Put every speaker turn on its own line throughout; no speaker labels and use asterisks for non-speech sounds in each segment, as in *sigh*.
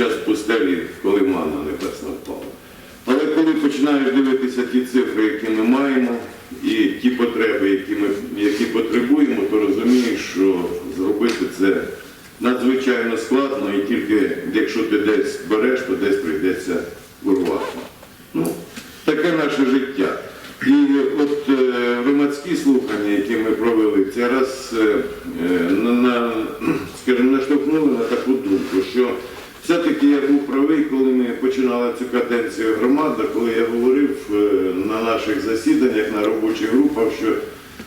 час пустелі, коли мана небесна впала. Але коли починаєш дивитися ті цифри, які ми маємо, і ті потреби, які ми які потребуємо, то розумієш, що зробити це надзвичайно складно, і тільки якщо ти десь береш, то десь прийдеться урвати. Ну, таке наше життя. І от е, громадські слухання, які ми провели, це раз е, е, на, на, скажімо, наштовхнули на таку думку, що все-таки я був правий, коли ми починали цю каденцію громади, коли я говорив е, на наших засіданнях, на робочих групах, що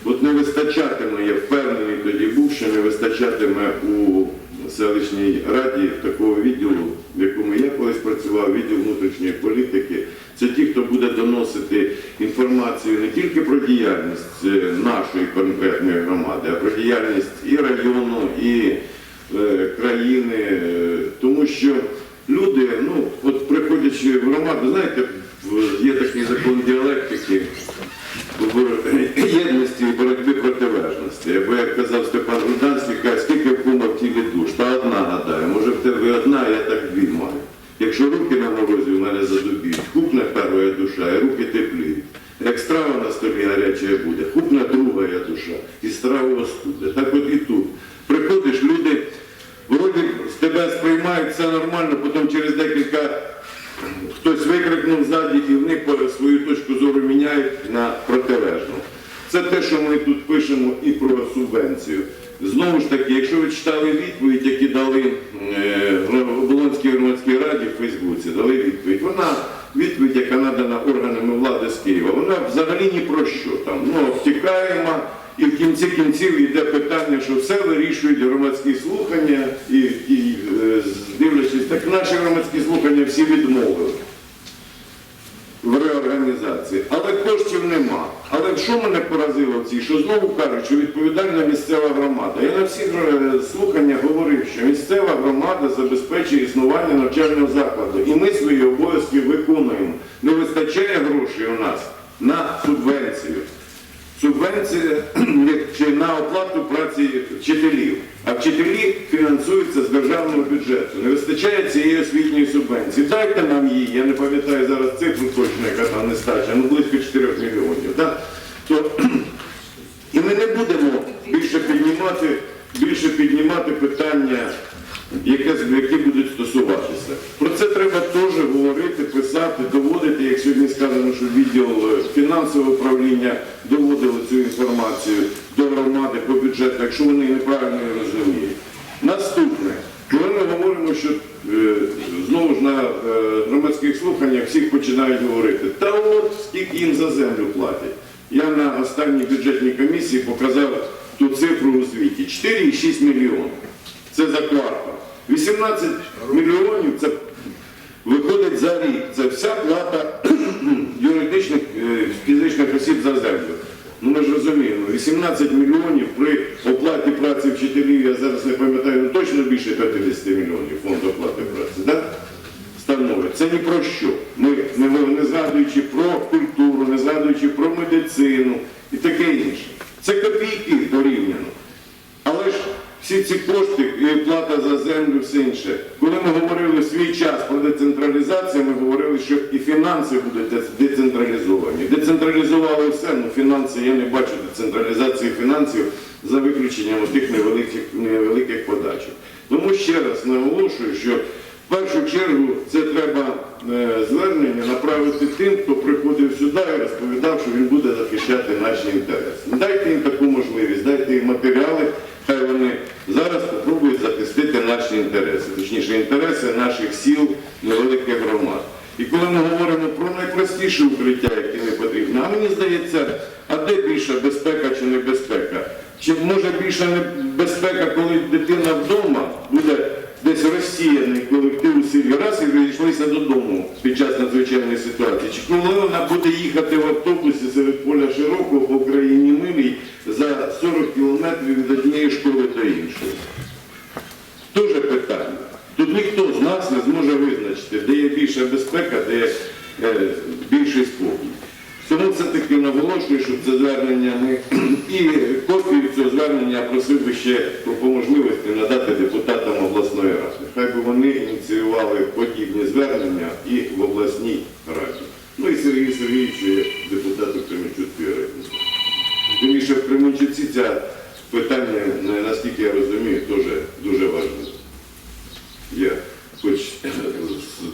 от не вистачатиме, я впевнений тоді був, що не вистачатиме у селищній раді такого відділу, в якому я колись працював, відділ внутрішньої політики. Це ті, хто буде доносити інформацію не тільки про діяльність е, нашої конкретної громади, а про діяльність і району, і е, країни, Е, тому що люди, ну от приходячи в громаду, знаєте, є такий закон діалектики *clears throat* єдності і боротьби протилежності. Або як казав Степан Руданський, каже, скільки в кума в тілі душ, та одна гадаю, може в тебе одна, я так дві маю. Якщо руки на морозі у мене задубіють, хупне перша душа, і руки тепліють. Як страва на столі гаряча буде, хупне друга душа, і страва остуде. Так от і тут. Приходиш, люди вроді з тебе сприймають все нормально, потім через декілька хтось викрикнув ззаді і вони по- свою точку зору міняють на протилежну. Це те, що ми тут пишемо і про субвенцію. Знову ж таки, якщо ви читали відповідь, які дали е, в Оболонській громадській раді в Фейсбуці, дали відповідь. Вона відповідь, яка надана органами влади з Києва, вона взагалі ні про що там. Ну, втікаємо, і в кінці кінців йде питання, що все вирішують громадські слухання, і, і е, дивлячись, так наші громадські слухання всі відмовили в реорганізації. Але коштів нема. Але що мене цій, що знову кажуть, що відповідальна місцева громада. Я на всіх е, слуханнях говорив, що місцева громада забезпечує існування навчального закладу. І ми свої обов'язки виконуємо. Не вистачає грошей у нас на субвенцію. Субвенція *clears throat* чи на оплату праці вчителів. А вчителі фінансуються з державного бюджету. Не вистачає цієї освітньої субвенції. Дайте нам її, я не пам'ятаю зараз цифру точно, яка там нестача, ну близько 4 мільйонів. Так? То, і ми не будемо більше піднімати, більше піднімати питання, яке, які будуть стосуватися. Про це треба теж говорити, писати, доводити, як сьогодні сказано, що відділ е, фінансового управління доводило цю інформацію до громади по бюджету, якщо вони неправильно її розуміють. Наступне, коли ми говоримо, що е, знову ж на е, громадських слуханнях всіх починають говорити, та от скільки їм за землю платять. Я на останній бюджетній комісії показав ту цифру у звіті 4,6 мільйонів. Це за квартал. 18 мільйонів це виходить за рік. Це вся плата юридичних е, фізичних осіб за землю. Ну ми ж розуміємо, 18 мільйонів при оплаті праці вчителів, я зараз не пам'ятаю, ну точно більше 50 мільйонів фонд оплати праці. Да? становить. Це ні про що. Ми не, не згадуючи про культуру, не згадуючи про медицину і таке інше. Це копійки порівняно. Але ж всі ці кошти, і плата за землю, все інше. Коли ми говорили в свій час про децентралізацію, ми говорили, що і фінанси будуть децентралізовані. Децентралізували все, ну фінанси, я не бачу децентралізації фінансів за виключенням тих невеликих подачок. Тому ще раз наголошую, що в першу чергу це треба е, звернення направити тим, хто приходив сюди і розповідав, що він буде захищати наші інтереси. Дайте їм таку можливість, дайте їм матеріали, хай вони зараз спробують захистити наші інтереси, точніше інтереси наших сіл, невеликих громад. І коли ми говоримо про найпростіше укриття, яке не потрібно, а мені здається, а де більша безпека чи небезпека? Чи може більша небезпека, коли дитина вдома буде десь розсіяний колектив у селі раз і розійшлися додому під час надзвичайної ситуації. Чи коли вона буде їхати в автобусі серед поля широкого по Україні милій за 40 кілометрів від однієї школи до іншої. Дуже питання. Тут ніхто з нас не зможе визначити, де є більша безпека, де є е, більший спокій. Тому все-таки наголошую, щоб це звернення ми *clears throat* і копію цього звернення просив би ще про можливості надати депутатам обласної ради. Хай би вони ініціювали подібні звернення і в обласній раді. Ну і Сергій Сергійович, є депутату Кременчуцької ради. Тим більше в Кременчуці це питання, наскільки я розумію, теж дуже важливе. Я хоч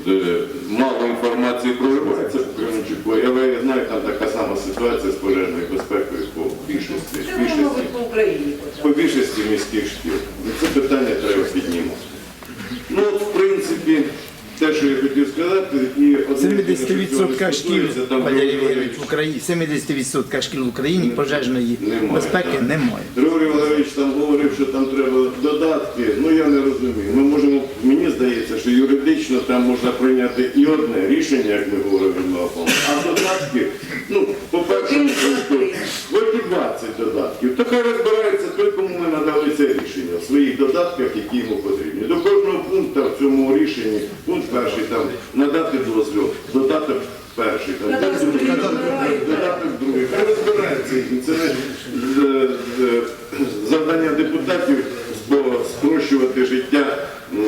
е, мало інформації про це в Кременчуку, але я знаю, там така сама ситуація з пожежною безпекою по більшості, більшості,
по Україні.
по більшості міських шкіл. Це питання треба піднімати. Ну, в принципі, те, що я хотів сказати, і одне єдине, що цього не
70% шкіл
там
в Україні 70% шкіл в Україні пожежної
Немає,
безпеки
так.
немає.
Григорій Валерійович там говорив, що там треба додатки. Ну я не розумію. Ми можемо, мені здається, що юридично там можна прийняти і одне рішення, як ми говоримо, а додатки, ну, по-перше,
Один,
просто,
два, три.
хоч і 20 додатків. То хай розбирається той, кому ми надали це рішення в своїх додатках, які йому потрібні. До кожного пункту в цьому рішенні, пункт перший там надати дозвіл, додаток перший, там,
Додаток
другий,
другий,
додаток,
так.
додаток другий. Хай розбирається. і Це не е, е, завдання депутатів спо- спрощувати життя е,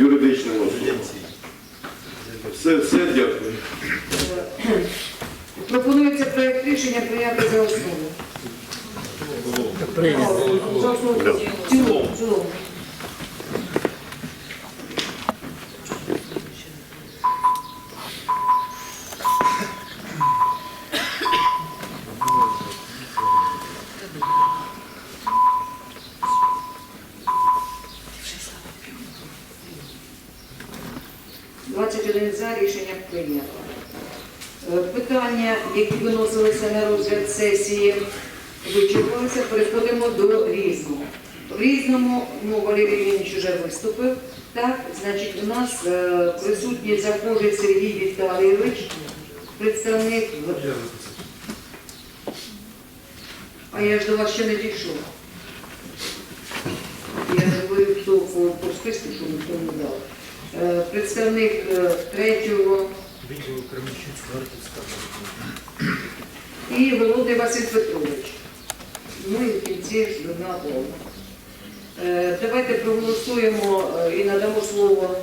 юридичним особам. Все, все, дякую.
Пропонується проект рішення прийняти за основу.
Прийнято.
За основу. В цілому, в цілому. Двадцять один за рішення прийнято. Е, Питання, які виносилися на розгляд сесії, вичерпалися. Переходимо до різного. В різному ну, Валерій Євгенович вже виступив. Так, значить, у нас е, присутній захожий Сергій Віталійович, представник. А я ж до вас ще не дійшов. Я говорю, хто по, по списку, що ніхто не дав. Е, Представник е, третього
Відділу Кременчуцького артистського.
і Володимир Василь Петрович. Ну і в кінці Дурна Олена. Е, Давайте проголосуємо е, і надамо слово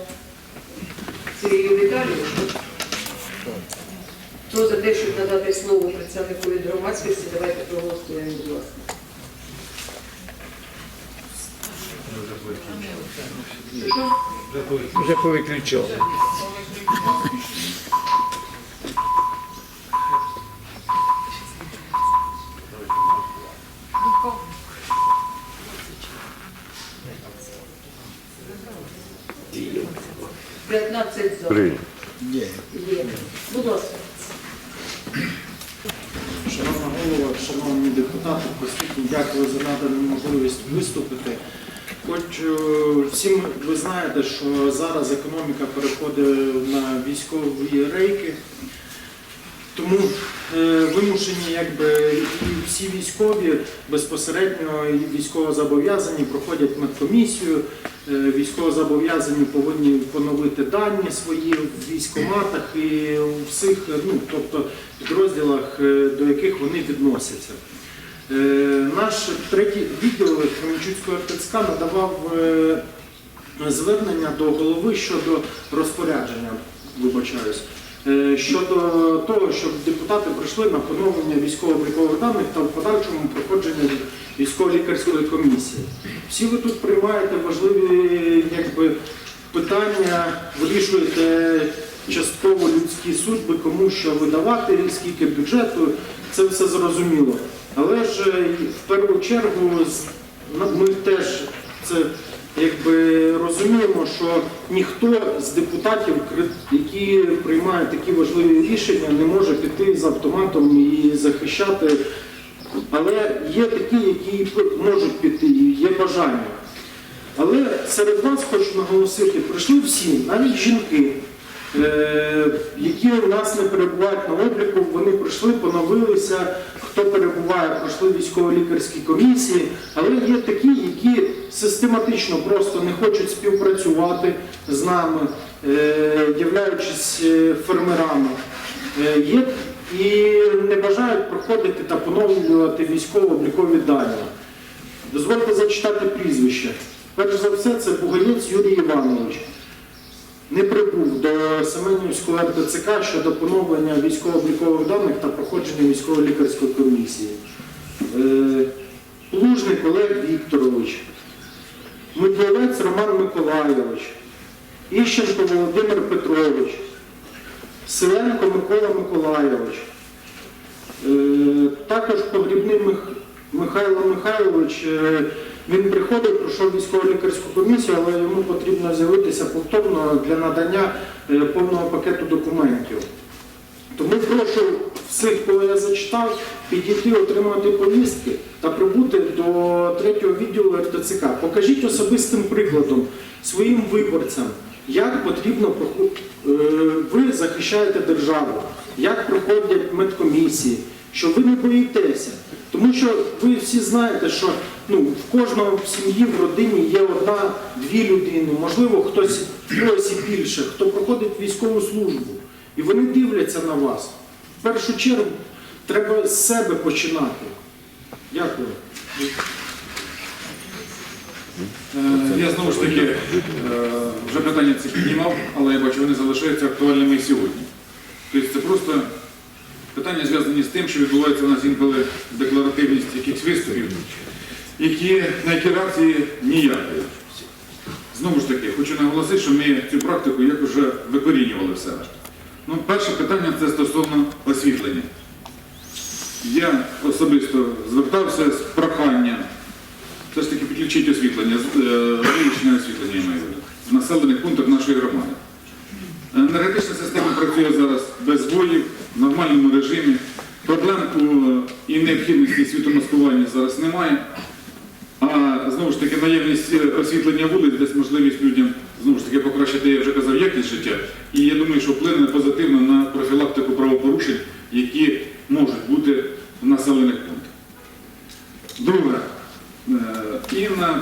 Сергію Віталійовичу. Хто за те, щоб надати слово представнику від громадськості, давайте проголосуємо, будь ласка.
Вже повиключав.
15 за.
Прийнято.
Є.
Є. Будь ласка.
Шановна голова, шановні депутати, присутні, дякую за надану можливість виступити. Хочу всім ви знаєте, що зараз економіка переходить на військові рейки, тому е, вимушені якби і всі військові безпосередньо і військовозобов'язані проходять медкомісію. Е, Військовозобов'язані повинні поновити дані свої в військоматах і у всіх, ну тобто підрозділах, е, до яких вони відносяться. Е, Наш третій відділ Кременчуцького РТЦК надавав звернення до голови щодо розпорядження, вибачаюсь, щодо того, щоб депутати прийшли на поновлення військово-облікових даних та в подальшому проходження військово-лікарської комісії. Всі ви тут приймаєте важливі якби, питання, вирішуєте частково людські судьби, кому що видавати, скільки бюджету, це все зрозуміло. Але ж е, в першу чергу ми теж це якби розуміємо, що ніхто з депутатів, які приймають такі важливі рішення, не може піти з автоматом і захищати. Але є такі, які можуть піти, є бажання. Але серед вас хочу наголосити, прийшли всі, навіть жінки, які у нас не перебувають на обліку, вони пройшли, поновилися. Хто перебуває, пройшли військово-лікарські комісії, але є такі, які систематично просто не хочуть співпрацювати з нами, е, являючись е, фермерами. Е, Є і не бажають проходити та поновлювати військово-облікові дані. Дозвольте зачитати прізвище. Перш за все, це Бугаєць Юрій Іванович. Не прибув до Семенівського РТЦК щодо поновлення військово-облікових даних та проходження військово-лікарської комісії. Е, Плужник Олег Вікторович. Медведець Роман Миколайович. Іщенко Володимир Петрович. Селенко Микола Миколайович. Е, Також погрібний Мих- Михайло Михайлович, е, він приходив, пройшов військово-лікарську комісію, але йому потрібно з'явитися повторно для надання е, повного пакету документів. Тому прошу всіх, кого я зачитав, підійти, отримати повістки та прибути до третього відділу РТЦК. Покажіть особистим прикладом своїм виборцям, як потрібно е, ви захищаєте державу, як проходять медкомісії, що ви не боїтеся. Тому що ви всі знаєте, що ну, в кожного в сім'ї, в родині є одна-дві людини, можливо, хтось хтось і більше, хто проходить військову службу. І вони дивляться на вас. В першу чергу треба з себе починати. Дякую.
Е, Я знову ж таки е, вже питання ці піднімав, але я бачу, вони залишаються актуальними і сьогодні. Тобто це просто питання зв'язані з тим, що відбувається у нас інколи декларативність якихось виступів, які на які реакції ніякої. Знову ж таки, хочу наголосити, що ми цю практику як вже викорінювали в себе. Ну, перше питання це стосовно освітлення. Я особисто звертався з проханням все ж таки підключити освітлення, з- е, освітлення я маю в населених пунктах нашої громади. Енергетична система працює зараз без збоїв, в нормальному режимі. Проблем і необхідності світомаскування зараз немає. А знову ж таки, наявність е, освітлення вулиць дасть можливість людям знову ж таки покращити, я вже казав, якість життя. І я думаю, що вплине позитивно на профілактику правопорушень, які можуть бути в населених пунктах. Друге, е, і на,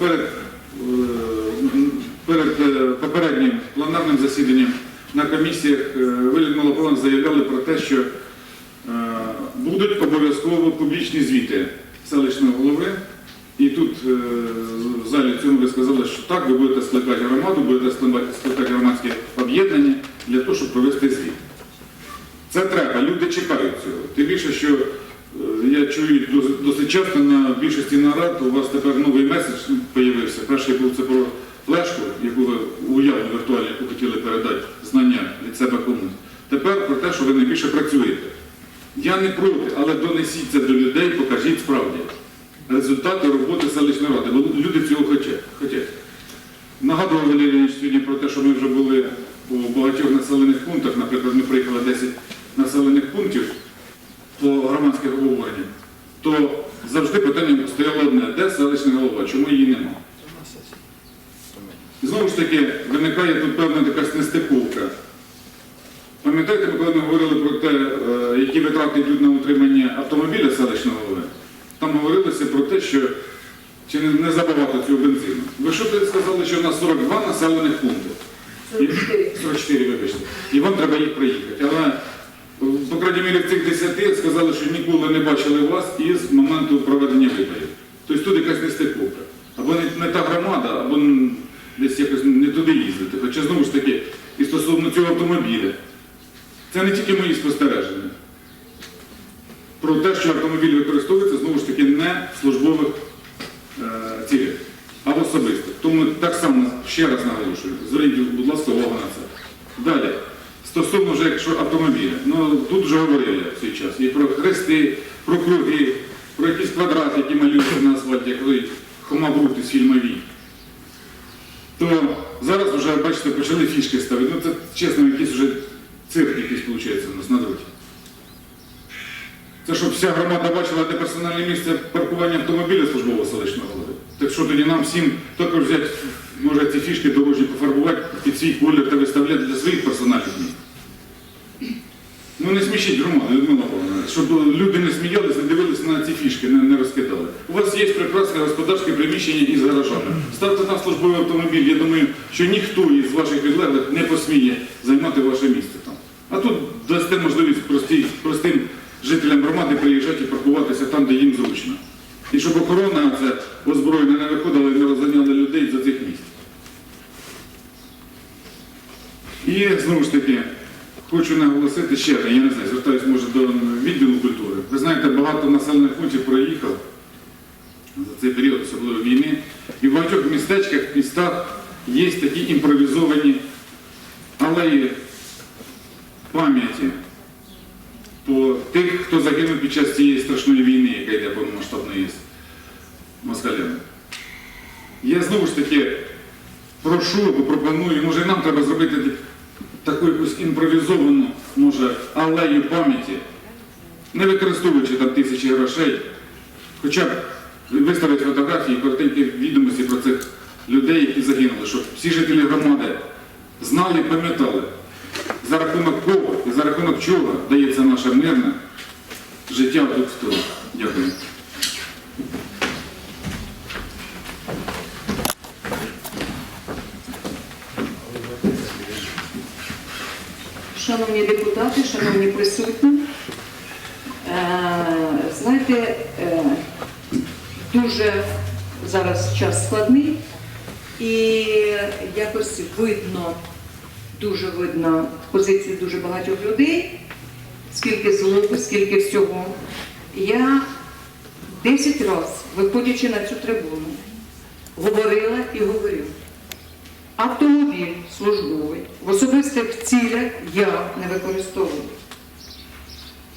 перед, е, перед е, попереднім пленарним засіданням на комісіях ви, Людмила Павловна, заявляли про те, що будуть обов'язково публічні звіти селищного голови. І тут е, в залі цьому ви сказали, що так, ви будете скликати громаду, будете скликати громадське об'єднання для того, щоб провести звіт. Це треба, люди чекають цього. Тим більше, що е, я чую досить часто на більшості нарад у вас тепер новий меседж з'явився. Перший був це про флешку, яку ви уявно віртуально хотіли передати знання від себе комусь. Тепер про те, що ви найбільше працюєте. Я не проти, але донесіть це до людей, покажіть справді результати роботи селищної ради, бо люди цього хочуть. Нагадував Валерій сьогодні про те, що ми вже були у багатьох населених пунктах, наприклад, ми приїхали 10 населених пунктів по громадських обговореннях, то завжди питання стояло одне, де селищна голова, чому її нема? Знову ж таки, виникає тут певна якась нестиковка. Пам'ятаєте, коли ми говорили про те, е, які витрати йдуть на утримання автомобіля селищного голови? Там говорилося про те, що чи не, не забагато цього бензину. Ви що тоді сказали, що у нас 42 населених пункти?
44.
44, вибачте. І вам треба їх проїхати. Але, по крайній мірі, в цих 10 сказали, що ніколи не бачили вас із моменту проведення виборів. Тобто тут якась нестиковка. Або не, не та громада, або десь якось не туди їздити. Хоча знову ж таки, і стосовно цього автомобіля, це не тільки мої спостереження. Про те, що автомобіль використовується знову ж таки не в службових е, цілях, а в особистих. Тому так само ще раз наголошую, зверніть, будь ласка, увагу на це. Далі, стосовно вже якщо автомобіля, ну тут вже говорили в цей час і про хрести, про круги, про якісь квадрати, які малюються на асфальті, Брут із фільму «Вій». То зараз вже, бачите, почали фішки ставити. Ну це чесно, якийсь вже цирк якийсь виходить у нас на дорозі. Це щоб вся громада бачила, де персональне місце паркування автомобіля службового селищного голови. Так що тоді нам всім також взяти, може ці фішки дорожні пофарбувати під свій колір та виставляти для своїх персональних міст. Ну не смішіть громаду, Людмила Павловна, щоб люди не сміялись, не дивились на ці фішки, не, не розкидали. У вас є прекрасне господарське приміщення із гаражами. Ставте там службовий автомобіль. Я думаю, що ніхто із ваших підлеглих не посміє займати ваше місце там. А тут дасте можливість простим жителям громади приїжджати і паркуватися там, де їм зручно. І щоб охорона це озброєна не виходила і не розганяли людей за цих місць. І знову ж таки, хочу наголосити ще, я не знаю, звертаюся може до відділу культури. Ви знаєте, багато населених пунктів проїхав за цей період, особливо війни. І в багатьох містечках, містах є такі імпровізовані алеї пам'яті хто загинув під час цієї страшної війни, яка йде повномасштабної з москалями. Я знову ж таки прошу пропоную, може нам треба зробити таку якусь імпровізовану, може, алею пам'яті, не використовуючи там тисячі грошей, хоча б виставити фотографії, коротенькі відомості про цих людей, які загинули, щоб всі жителі громади знали і пам'ятали, за рахунок кого і за рахунок чого дається наше мирне життя в дух сторону. Дякую.
Шановні депутати, шановні присутні, е, знаєте, е, дуже зараз час складний і якось видно, дуже видно позицію дуже багатьох людей, скільки злоби, скільки всього. Я 10 разів, виходячи на цю трибуну, говорила і говорила. Автомобіль службовий в особистих цілях я не використовую.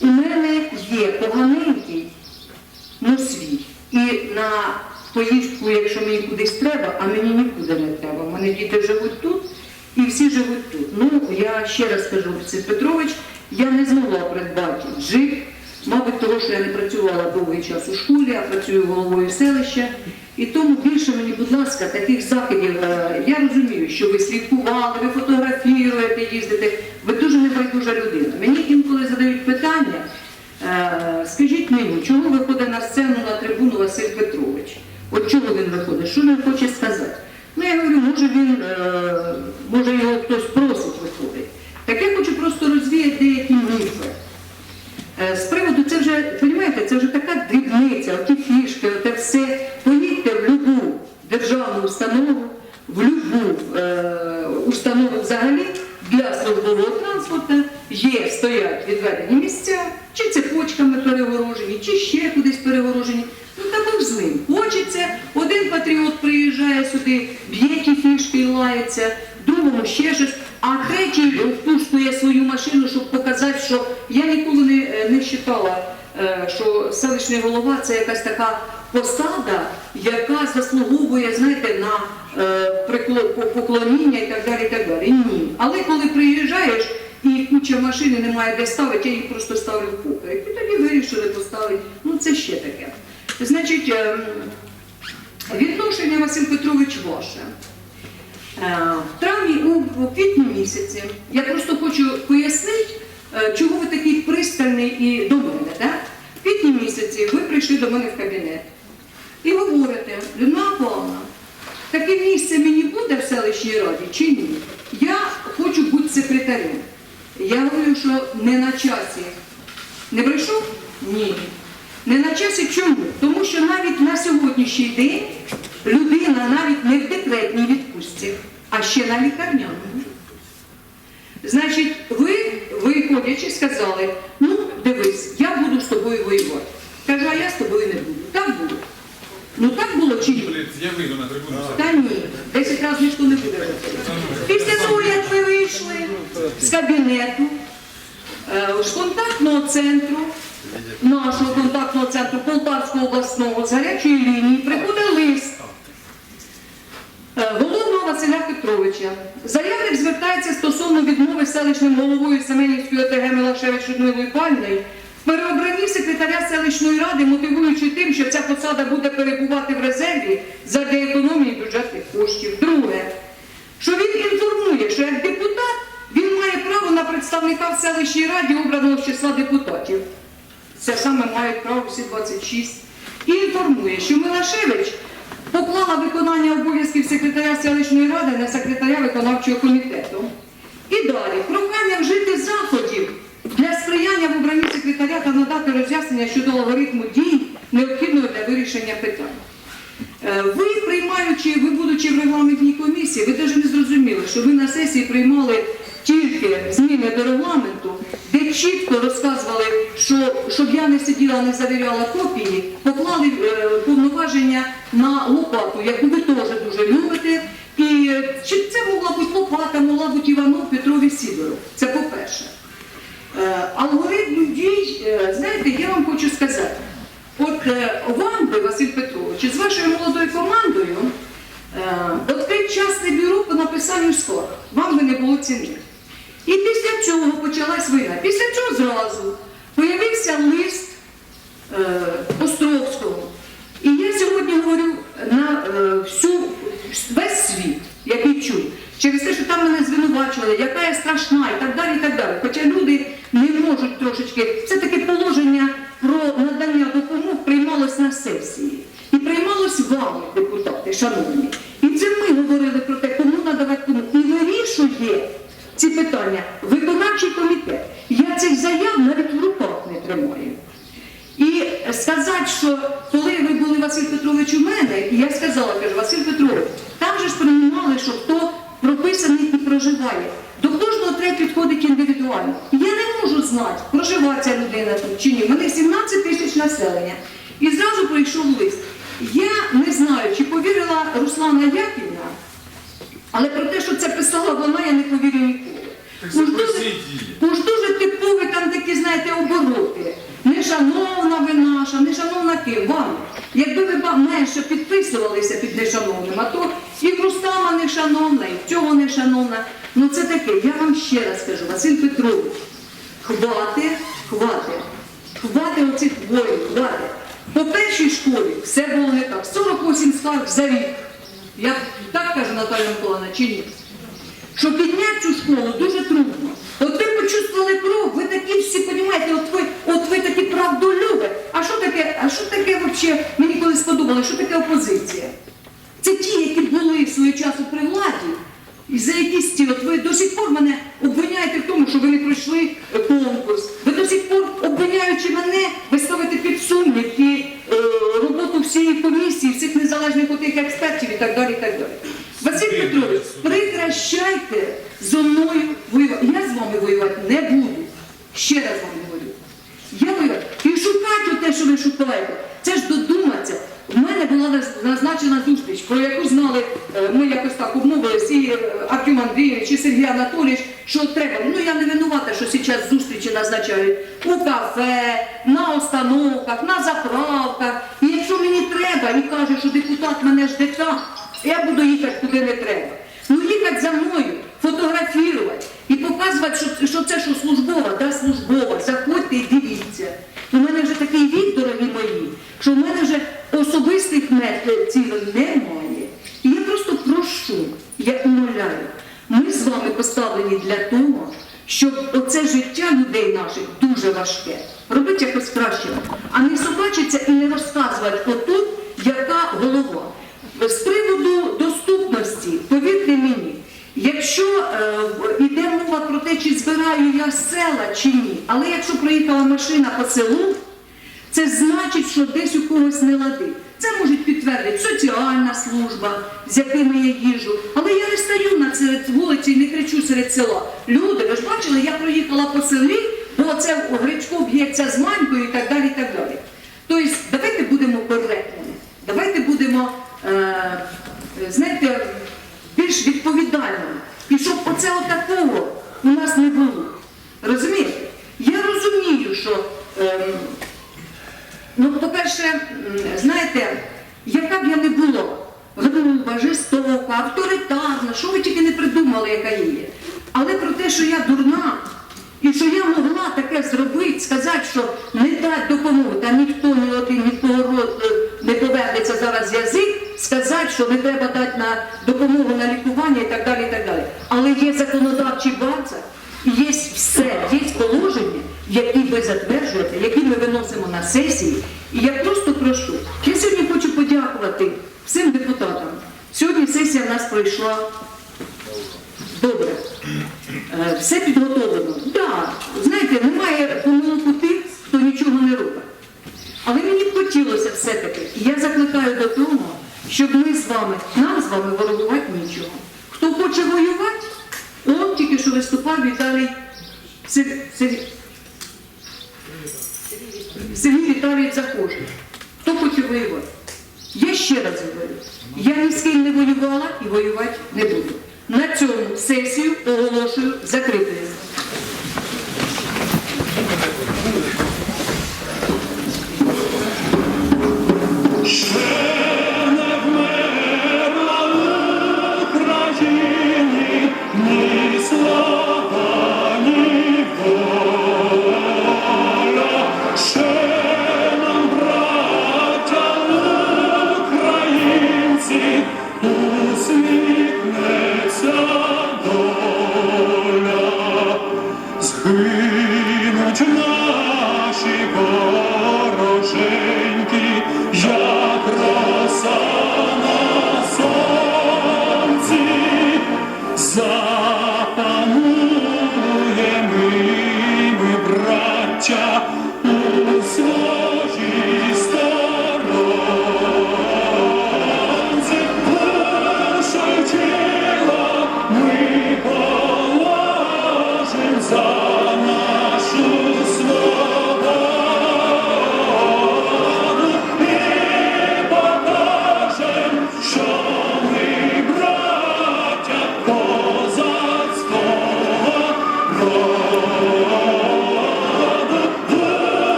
У мене є поганенький, ну свій. І на поїздку, якщо мені кудись треба, а мені нікуди не треба. У мене діти живуть тут і всі живуть тут. Ну, я ще раз кажу, Олексій Петрович, я не змогла придбати джип, мабуть, того, що я не працювала довгий час у школі, а працюю головою селища. І тому більше мені, будь ласка, таких заходів. е, Я розумію, що ви слідкували, ви фотографіруєте, їздите. Ви дуже небайдужа людина. Мені інколи задають питання. е, Скажіть мені, чому виходить на сцену на трибуну Василь Петрович? От чого він виходить? Що він хоче сказати? Ну я говорю, може він, е, може його хтось просить виходить. Так я хочу просто розвіяти деякі міфи. Е, З приводу, це вже, розумієте, це вже така дрібниця, оті фішки, оте все. Поїдьте в любу державну установу, в любу е, установу взагалі для службового є, стоять відведені місця, чи цепочками перегорожені, чи ще кудись перегорожені. Ну та Бог з ним. Хочеться, один патріот приїжджає сюди, б'є ті фішки і лається, другому ще щось, а третій впускує свою машину, щоб показати, що я ніколи не, е, не вважала, е, що селищний голова це якась така посада, яка заслуговує, знаєте, на е, поклоніння і так далі. І так далі. Ні. Але коли приїжджаєш куча машини немає де ставити, я їх просто ставлю в поперек. І тоді вирішили поставити. Ну це ще таке. Значить, ем, відношення Василь Петрович ваше. Е, В травні, у, у квітні місяці, я просто хочу пояснити, е, чого ви такий пристальний і до мене. Так? В квітні місяці ви прийшли до мене в кабінет і говорите, Людмила Павловна, таке місце мені буде в селищній раді чи ні? Я хочу бути секретарем. Я говорю, що не на часі. Не прийшов? Ні. Не на часі чому? Тому що навіть на сьогоднішній день людина навіть не в декретній відпустці, а ще на лікарняному. Значить, ви, виходячи, сказали, ну, дивись, я буду з тобою воювати. Кажу, а я з тобою не буду. Так було. Ну так було чи ні?
Я вийду на трибуну.
Та ні, 10 разів ніхто не буде. Після того, як ми вийшли з кабінету, е, з контактного центру, нашого контактного центру Полтавського обласного з гарячої лінії приходить лист е, головного Василя Петровича. Заявник звертається стосовно відмови селищним головою Семенівської ОТГ Милашевич Людмилою Пальною в переобранні секретаря селищної ради, мотивуючи тим, що ця посада буде перебувати в резерві задля економії бюджетних коштів. Друге, що він інформує, що як депутат він має право на представника в селищній раді, обраного з числа депутатів. Це саме мають право всі 26. І інформує, що Милашевич поклала виконання обов'язків секретаря селищної ради на секретаря виконавчого комітету. І далі прохання вжити заходів для сприяння в обранні секретаря та надати роз'яснення щодо алгоритму дій, необхідного для вирішення питань. Е, Ви приймаючи, ви будучи в регламентній комісії, ви навіть не зрозуміли, що ви на сесії приймали тільки зміни до регламенту, де чітко розказували, що щоб я не сиділа, не завіряла копії, поклали е, повноваження на лопату, яку ви теж дуже любите. І е, чи це могла бути лопата, могла бути Іванов, Петрові Сідоров. Це по-перше. Е, Алгоритм дій, е, знаєте, я вам хочу сказати. От е, вам би, Василь Петрович, з вашою молодою командою е, відкрити частне бюро по написанню скарг. Вам би не було ціни. І після цього почалась війна. Після цього зразу появився лист Островського. І я сьогодні говорю на всю, весь світ, який чує, через те, що там мене звинувачували, яка я страшна і так далі. і так далі. Хоча люди не можуть трошечки, це таке положення про надання допомог приймалось на сесії. І приймалось вами, депутати, шановні. І це ми говорили про те, кому надавати кому. І вирішує ці питання виконавчий комітет. Я цих заяв навіть в руках не тримаю. І сказати, що коли ви були Василь Петрович у мене, і я сказала, кажу, Василь Петрович, там же ж приймали, що хто прописаний і проживає. До кожного треба підходить індивідуально. Я не можу знати, проживає ця людина тут чи ні. У мене 17 тисяч населення. І зразу прийшов лист. Я не знаю, чи повірила Руслана Яківна, але про те, що це писала вона, я не повірю ніколи. Уж дуже, уж дуже типові там такі, знаєте, обороти. Не шановна ви наша, не шановна ким, вам. Якби ви менше підписувалися під нешановним, а то і Рустама не шановна, і цього не шановна. Ну це таке, я вам ще раз кажу, Василь Петрович, хвати, хвати, хвати оцих воїн, хвати. По першій школі все було не так. 48 скарг за рік. Я так кажу Наталя Миколаївна, чи ні? що підняти цю школу дуже трудно. От ви почувствували кров, ви такі всі, розумієте, от ви, от ви такі правдолюби. А що таке, а що таке взагалі, мені коли сподобалося, що таке опозиція? Це ті, які були в свого часу при владі, і за якісь ті, от ви до сих пор мене обвиняєте в тому, що ви не пройшли конкурс. Ви до сих пор, обвиняючи мене, ви ставите під сумнів і е, роботу всієї комісії, всіх незалежних отих експертів і так далі. І так далі. Василь Петрович, прекращайте зо мною воювати. Я з вами воювати не буду. Ще раз вам говорю. Я воювати. І шукайте те, що ви шукаєте. Це ж додуматися. У мене була назначена зустріч, про яку знали, е, ми якось так обмовились, і е, Артем Андрійович, і Сергій Анатолійович, що треба. Ну я не винувата, що зараз зустрічі назначають у кафе, на остановках, на заправках. І якщо мені треба і каже, що депутат мене жде там, я буду їхати куди не треба. Ну їхати за мною, фотографувати і показувати, що, що це що службова, да, службова. Заходьте і дивіться. У мене вже такий вік, дорогі мої, що в мене вже особистих цілих немає. І я просто прошу, я умоляю, ми з вами поставлені для того, щоб оце життя людей наших дуже важке. Робити якось краще, а не собачитися і не розказувати отут, яка голова. З приводу доступності, повірте мені, якщо е, йде мова про те, чи збираю я села чи ні, але якщо проїхала машина по селу, це значить, що десь у когось не лади. Це можуть підтвердити соціальна служба, з якими я їжу. Але я не стою на серед вулиці і не кричу серед села. Люди, ви ж бачили, я проїхала по селі, бо це Гречко б'ється з манькою і так далі. і так далі. Тобто, давайте будемо коректними, давайте будемо, е, знаєте, більш відповідальними. І щоб оце отакого у нас не було. Розумієте? Я розумію, що. ем, Ну, по-перше, знаєте, яка б я не була, груба, жорстока, авторитарна, що ви тільки не придумали, яка є. Але про те, що я дурна, і що я могла таке зробити, сказати, що не дати допомогу, та ніхто ні один, ні в кого рот е, не повернеться зараз язик, сказати, що не треба дати на допомогу на лікування і так далі. І так далі. Але є законодавчий база, і є все, є положення, які ви затверджуєте, які ми виносимо на сесії. І я просто прошу. Я сьогодні хочу подякувати всім депутатам. Сьогодні сесія в нас пройшла добре. Е, Все підготовлено. Да, знаєте, немає помилку тих, хто нічого не робить. Але мені б хотілося все-таки, і я закликаю до того, щоб ми з вами, нам з вами ворогувати нічого. Хто хоче воювати, Он тільки що виступав Віталій Сер... Сер... Сергій Віталійович Захожний. Хто хоче воювати? Я ще раз говорю, я ні з ким не воювала і воювати не буду. На цьому сесію оголошую закритою. Schwer.